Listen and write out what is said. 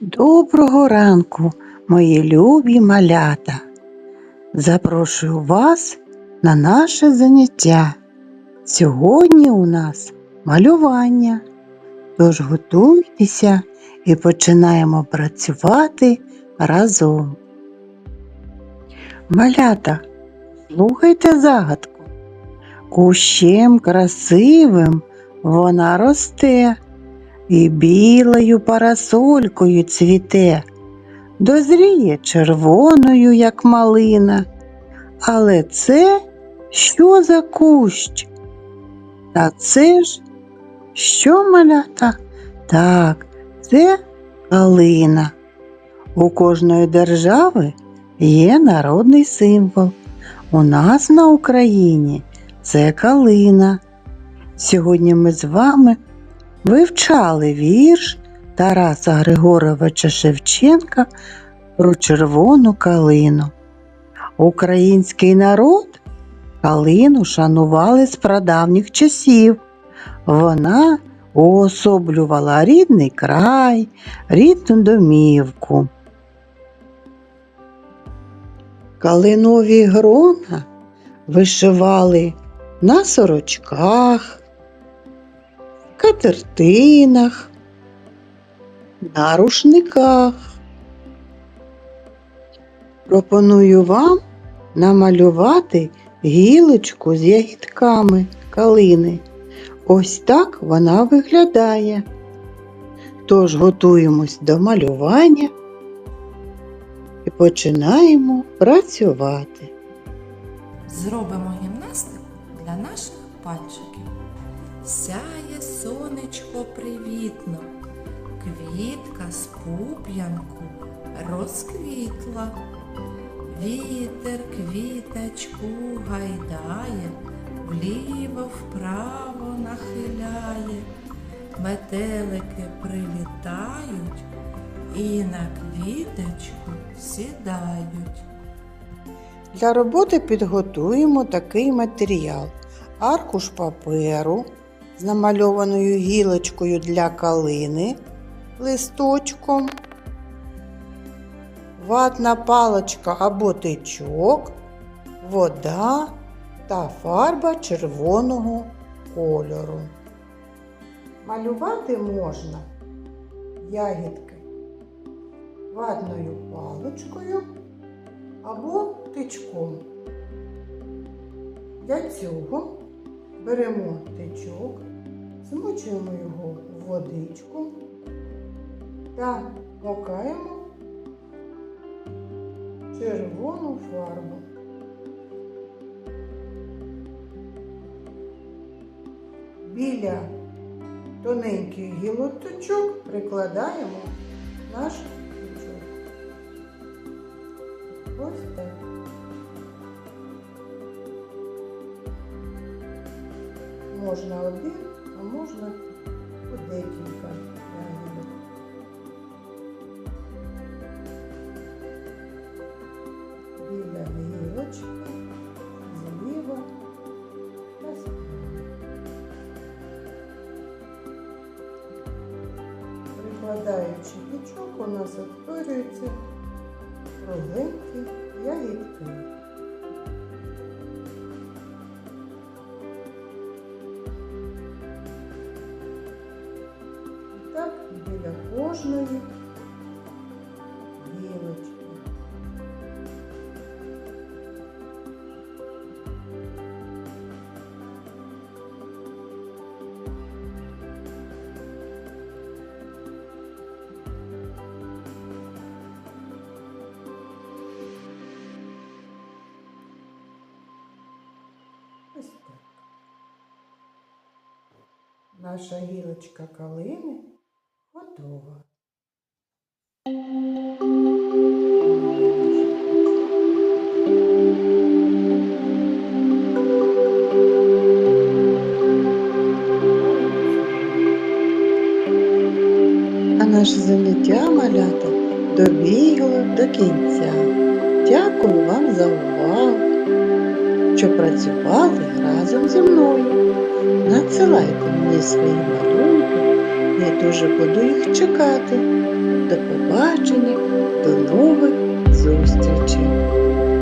Доброго ранку, мої любі малята. Запрошую вас на наше заняття. Сьогодні у нас малювання. Тож готуйтеся і починаємо працювати разом. Малята, слухайте загадку. Кущем красивим вона росте і білою парасолькою цвіте, дозріє червоною, як малина. Але це що за кущ? Та це ж що малята? Так, це калина. У кожної держави є народний символ. У нас на Україні це калина. Сьогодні ми з вами вивчали вірш Тараса Григоровича Шевченка про червону калину. Український народ калину шанували з прадавніх часів. Вона уособлювала рідний край, рідну домівку. Калинові грона вишивали на сорочках, катертинах, на рушниках. Пропоную вам намалювати гілочку з ягідками калини. Ось так вона виглядає. Тож готуємось до малювання і починаємо працювати. Зробимо гімнастику для наших пальчиків. Сяє сонечко привітно, квітка з пуп'янку розквітла. Вітер квіточку гайдає, вліво вправо нахиляє, метелики прилітають і на квіточку сідають. Для роботи підготуємо такий матеріал: аркуш паперу з намальованою гілочкою для калини, листочком, ватна паличка або тичок, вода та фарба червоного кольору. Малювати можна ягідки ватною паличкою або тичком. Для цього беремо тичок, змочуємо його в водичку та макаємо червону фарбу. Біля тоненьких гілоточок прикладаємо наш тичок. Ось так. Можна один, можна по декілька. Біля гілочки, зліва та справа. Прикладаючи пічок, у нас утворюється кругленькі ягідки. біля кожної гілочки. Ось так. Наша гілочка калини Готова. А наше заняття малята добігло до кінця. Дякую вам за увагу, що працювали разом зі мною. Надсилайте мені свої малюнки Я дуже буду їх чекати. До побачення, до нових зустрічей!